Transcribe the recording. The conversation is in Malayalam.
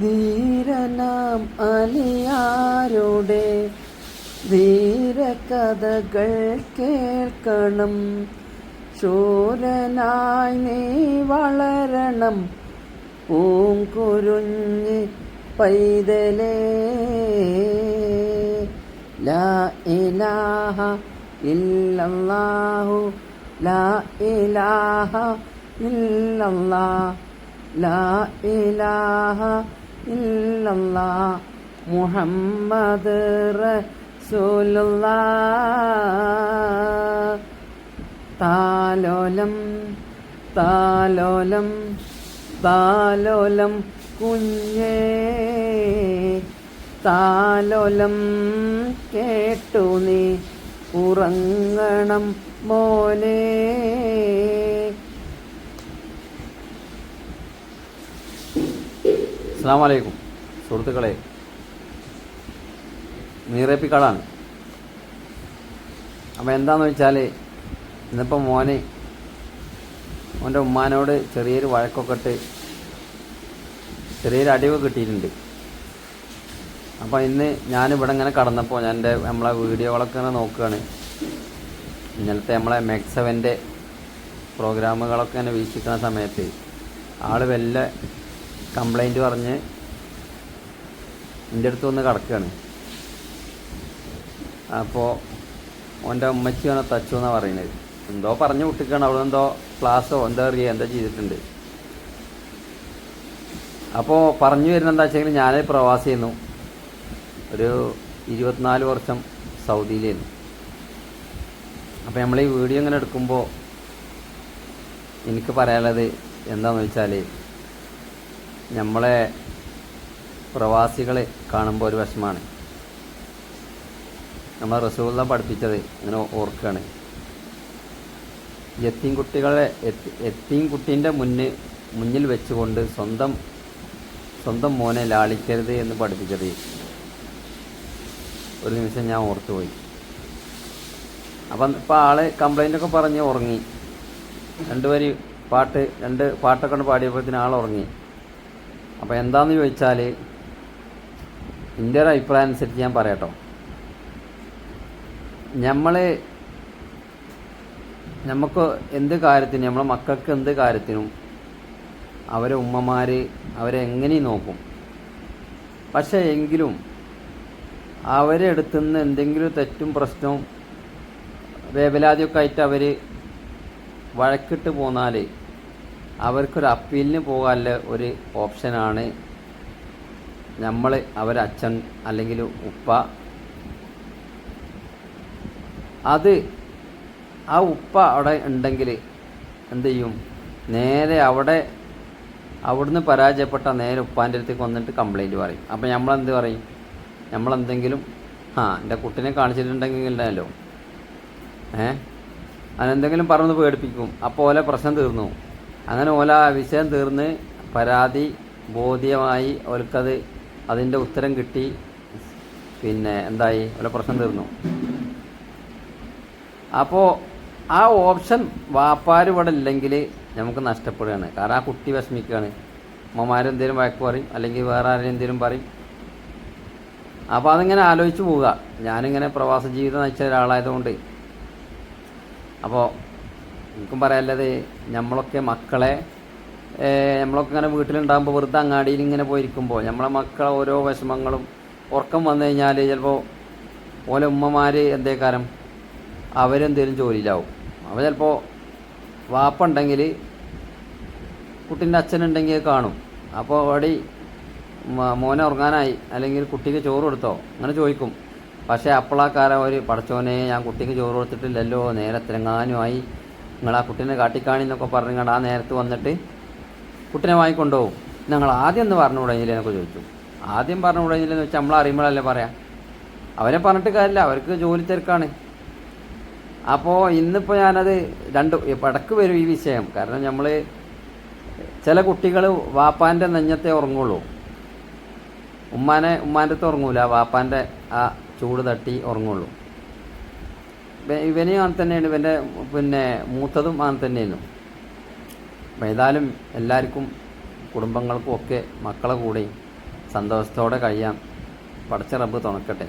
ധീരനാം അലിയാരുടെ ധീരകഥകൾ കേൾക്കണം. ശൂരനായി നീ വളരണം. പൂങ്കുരുഞ്ഞ് പൈതലേ. ലാ ഇലാഹ ഇല്ലല്ലാഹു. ലാ ഇലാഹ ഇല്ലല്ലാഹ് റസൂലുള്ളാഹ്. താലോലം താലോലം താലോലം കുഞ്ഞേ. താലോലം കേട്ടു നീ ഉറങ്ങണം മോനെ. അസ്സാം വലൈക്കും സുഹൃത്തുക്കളെ നീറേപ്പിക്കാടാണ് അപ്പോൾ എന്താണെന്ന് വെച്ചാൽ ഇന്നിപ്പോൾ മോനെ മോന്റെ ഉമ്മാനോട് ചെറിയൊരു വഴക്കൊക്കെ ഇട്ട് ചെറിയൊരു അടിവ് കിട്ടിയിട്ടുണ്ട്. അപ്പോൾ ഇന്ന് ഞാനിവിടെ ഇങ്ങനെ കടന്നപ്പോൾ ഞാൻ എന്റെ നമ്മളെ വീഡിയോകളൊക്കെ ഇങ്ങനെ നോക്കുകയാണ് ഇന്നലത്തെ നമ്മളെ മെക്സവന്റെ പ്രോഗ്രാമുകളൊക്കെ ഇങ്ങനെ വീക്ഷിക്കുന്ന സമയത്ത് ആൾ വല്ല കംപ്ലൈന്റ് പറഞ്ഞ് എന്റെ അടുത്ത് വന്ന് കിടക്കുകയാണ് അപ്പോൾ ഓന്റെ ഉമ്മച്ചിയാണ് തച്ചു എന്നാണ് പറയുന്നത് എന്തോ പറഞ്ഞു വിട്ടിക്കാണ്. അവിടെ എന്തോ ക്ലാസ്സോ എന്തോ അറിയുക എന്താ ചെയ്തിട്ടുണ്ട്. അപ്പോൾ പറഞ്ഞു വരുന്ന എന്താ വെച്ചെങ്കിൽ ഞാൻ പ്രവാസിയായിരുന്നു. ഒരു ഇരുപത്തിനാല് വർഷം സൗദിയിലായിരുന്നു. അപ്പോൾ നമ്മൾ ഈ വീഡിയോ ഇങ്ങനെ എടുക്കുമ്പോൾ എനിക്ക് പറയാനുള്ളത് എന്താണെന്ന് വെച്ചാൽ നമ്മളെ പ്രവാസികളെ കാണുമ്പോൾ ഒരു വിഷമാണ്. നമ്മളെ റസൂള്ള പഠിപ്പിച്ചത് ഇങ്ങനെ ഓർക്കുകയാണ് എത്തീം കുട്ടികളെ എത്തീം കുട്ടീന്റെ മുന്നിൽ മുന്നിൽ വെച്ചുകൊണ്ട് സ്വന്തം സ്വന്തം മോനെ ലാളിക്കരുത് എന്ന് പഠിപ്പിച്ചത്. ഒരു നിമിഷം ഞാൻ ഓർത്തുപോയി അപ്പം ഇപ്പം ആൾ കംപ്ലൈന്റൊക്കെ പറഞ്ഞ് ഉറങ്ങി. രണ്ടുപേര് പാട്ട് രണ്ട് പാട്ടൊക്കെ പാടിയപ്പോഴത്തേന് ആൾ ഉറങ്ങി. അപ്പോൾ എന്താണെന്ന് ചോദിച്ചാൽ എന്റെ ഒരു അഭിപ്രായം അനുസരിച്ച് ഞാൻ പറയട്ടോ. നമ്മൾ നമുക്ക് എന്ത് കാര്യത്തിനും നമ്മളെ മക്കൾക്ക് എന്ത് കാര്യത്തിനും അവരെ ഉമ്മമാർ അവരെ എങ്ങനെ നോക്കും. പക്ഷേ എങ്കിലും അവരെ അടുത്തുനിന്ന് എന്തെങ്കിലും തെറ്റും പ്രശ്നവും വേവലാതിയൊക്കെ ആയിട്ട് അവർ വഴക്കിട്ട് പോന്നാൽ അവർക്കൊരു അപ്പീലിന് പോകാനുള്ള ഒരു ഓപ്ഷനാണ് നമ്മൾ അവരച്ഛൻ അല്ലെങ്കിൽ ഉപ്പ. അത് ആ ഉപ്പ അവിടെ ഉണ്ടെങ്കിൽ എന്ത് ചെയ്യും? നേരെ അവിടെ അവിടുന്ന് പരാജയപ്പെട്ട നേരെ ഉപ്പാന്റെ അടുത്തേക്ക് വന്നിട്ട് കംപ്ലൈന്റ് പറയും. അപ്പോൾ നമ്മളെന്ത് പറയും? നമ്മളെന്തെങ്കിലും ആ എന്റെ കുട്ടിനെ കാണിച്ചിട്ടുണ്ടെങ്കിൽ ഉണ്ടല്ലോ ഏ? അതിനെന്തെങ്കിലും പറഞ്ഞ് പേടിപ്പിക്കും. അപ്പോൾ ഓലെ പ്രശ്നം തീർന്നു. അങ്ങനെ ഓല വിഷയം തീർന്ന് പരാതി ബോധ്യമായി ഓൽക്കത് അതിന്റെ ഉത്തരം കിട്ടി. പിന്നെ എന്തായി? ഓല പ്രശ്നം തീർന്നു. അപ്പോൾ ആ ഓപ്ഷൻ വാപ്പാർ ഇവിടെ ഇല്ലെങ്കിൽ നമുക്ക് നഷ്ടപ്പെടുകയാണ്. കാരണം ആ കുട്ടി വിഷമിക്കുകയാണ്. അമ്മമാരെന്തേലും വഴക്ക് പറയും അല്ലെങ്കിൽ വേറെ ആരെങ്കിലും പറയും. അപ്പോൾ അതിങ്ങനെ ആലോചിച്ച് പോവുക. ഞാനിങ്ങനെ പ്രവാസ ജീവിതം നയിച്ച ഒരാളായതുകൊണ്ട്. അപ്പോൾ എനിക്കും പറയാനുള്ളത് നമ്മളൊക്കെ മക്കളെ നമ്മളൊക്കെ ഇങ്ങനെ വീട്ടിലുണ്ടാകുമ്പോൾ വെറുതെ അങ്ങാടിയിൽ ഇങ്ങനെ പോയിരിക്കുമ്പോൾ നമ്മളെ മക്കളെ ഓരോ വിഷമങ്ങളും ഉറക്കം വന്നു കഴിഞ്ഞാൽ ചിലപ്പോൾ ഓലെ ഉമ്മമാർ എന്തേക്കാരം അവരെന്തേലും ജോലിയിലാവും. അവ ചിലപ്പോൾ വാപ്പുണ്ടെങ്കിൽ കുട്ടീന്റെ അച്ഛനുണ്ടെങ്കിൽ കാണും. അപ്പോൾ അവിടെ മോനെ ഉറങ്ങാനായി അല്ലെങ്കിൽ കുട്ടിക്ക് ചോറ് കൊടുത്തോ അങ്ങനെ ചോദിക്കും. പക്ഷേ അപ്പോളാക്കാരൻ ഒരു പടച്ചോനെ ഞാൻ കുട്ടിക്ക് ചോറ് കൊടുത്തിട്ടില്ലല്ലോ നേരെ തിരങ്ങാനുമായി നിങ്ങൾ ആ കുട്ടീനെ കാട്ടിക്കാണി എന്നൊക്കെ പറഞ്ഞുകൊണ്ട് ആ നേരത്ത് വന്നിട്ട് കുട്ടീനെ വാങ്ങിക്കൊണ്ടുപോകും. ഞങ്ങൾ ആദ്യം ഒന്ന് പറഞ്ഞു തുടങ്ങിയില്ലെന്നൊക്കെ ചോദിച്ചു. ആദ്യം പറഞ്ഞു തുടങ്ങിയില്ലെന്ന് വെച്ചാൽ നമ്മൾ അറിയുമ്പോഴല്ലേ പറയാം. അവരെ പറഞ്ഞിട്ട് കാര്യമില്ല അവർക്ക് ജോലി തിരക്കാണ്. അപ്പോൾ ഇന്നിപ്പോൾ ഞാനത് രണ്ട് ഇടയ്ക്ക് വരും ഈ വിഷയം. കാരണം നമ്മൾ ചില കുട്ടികൾ വാപ്പാന്റെ നെഞ്ഞത്തെ ഉറങ്ങുള്ളൂ. ഉമ്മാനെ ഉമ്മാന്റെ അടുത്ത് ഉറങ്ങൂല വാപ്പാന്റെ ആ ചൂട് തട്ടി ഉറങ്ങുള്ളൂ. ഇവനെയും അങ്ങനെ തന്നെയാണ് ഇവന്റെ പിന്നെ മൂത്തതും അങ്ങനെ തന്നെയാണ്. ഏതായാലും എല്ലാവർക്കും കുടുംബങ്ങൾക്കും ഒക്കെ മക്കളെ കൂടെയും സന്തോഷത്തോടെ കഴിയാം. പടച്ച റബ്ബ് തുണക്കട്ടെ.